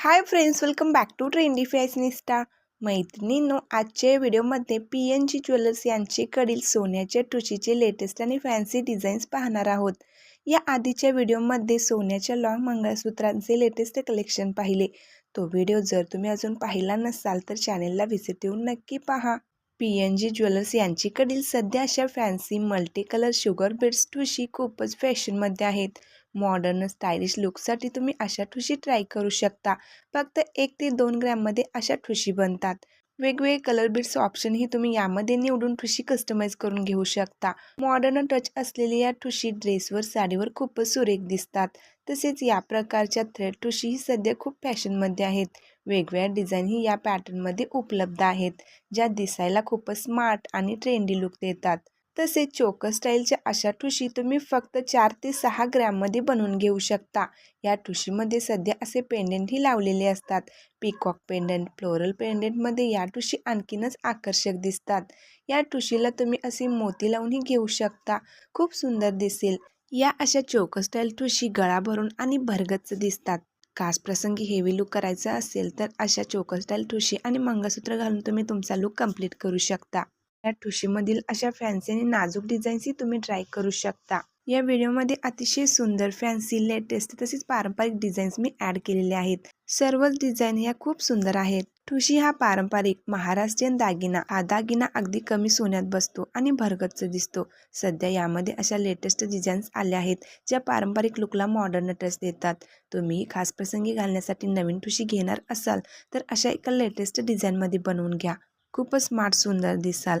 Hi friends welcome back to trendy fashionista मैत्रिणींनो आजच्या व्हिडिओमध्ये पी एन जी ज्वेलर्स यांचेकडील सोन्याच्या टुशीचे लेटेस्ट आणि फॅन्सी डिझाईन्स पाहणार आहोत. या आधीच्या व्हिडिओमध्ये सोन्याच्या लॉंग मंगळसूत्रांचे लेटेस्ट कलेक्शन पाहिले. तो व्हिडिओ जर तुम्ही अजून पाहिला नसाल तर चॅनेलला व्हिजिट देऊन नक्की पहा. पी एन जी ज्वेलर्स यांच्याकडील सध्या अशा fancy multi colour sugar beads ठुशी खूपच फॅशनमध्ये आहेत. मॉडर्न स्टायलिश लुकसाठी तुम्ही अशा ठुशी ट्राय करू शकता. फक्त एक ते दोन ग्रॅममध्ये अशा ठुशी बनतात. वेगवेगळे कलर बीड्स ऑप्शनही तुम्ही यामध्ये निवडून ठुशी कस्टमाइज करून घेऊ शकता. मॉडर्न टच असलेल्या या ठुशी ड्रेसवर साडीवर खूपच सुरेख दिसतात. तसेच या प्रकारच्या थ्रेड ठुशीही सध्या खूप फॅशनमध्ये आहेत. वेगवेगळ्या डिझाईनही या पॅटर्नमध्ये उपलब्ध आहेत ज्या दिसायला खूपच स्मार्ट आणि ट्रेंडी लुक देतात. तसेच चोकर स्टाईलच्या अशा ठुशी तुम्ही फक्त चार ते सहा ग्रॅममध्ये बनवून घेऊ शकता. या ठुशीमध्ये सध्या असे पेंडंटही लावलेले असतात. पिकॉक पेंडंट फ्लोरल पेंडंटमध्ये या ठुशी आणखीनच आकर्षक दिसतात. या ठुशीला तुम्ही असे मोती लावूनही घेऊ शकता. खूप सुंदर दिसेल. या अशा चोकर स्टाईल ठुशी गळा भरून आणि भरगच्च दिसतात. खास प्रसंगी हेवी लुक करायचा असेल तर अशा चोकर स्टाईल ठुशी आणि मंगळसूत्र घालून तुम्ही तुमचा लुक कंप्लीट करू शकता. या ठुशीमधील अशा फॅन्सी आणि नाजूक डिझाईन्सही तुम्ही ट्राय करू शकता. या व्हिडिओमध्ये अतिशय सुंदर फॅन्सी लेटेस्ट तसेच पारंपरिक डिझाईन्स मी ॲड केलेले आहेत. सर्वच डिझाईन ह्या खूप सुंदर आहेत. ठुशी हा पारंपरिक महाराष्ट्रीयन दागिना. हा दागिना अगदी कमी सोन्यात बसतो आणि भरगच्च दिसतो. सध्या यामध्ये अशा लेटेस्ट डिझाईन्स आल्या आहेत ज्या पारंपरिक लुकला मॉडर्न टच देतात. तुम्ही खास प्रसंगी घालण्यासाठी नवीन ठुशी घेणार असाल तर अशा एका लेटेस्ट डिझाईनमध्ये बनवून घ्या. खूपच स्मार्ट सुंदर दिसाल.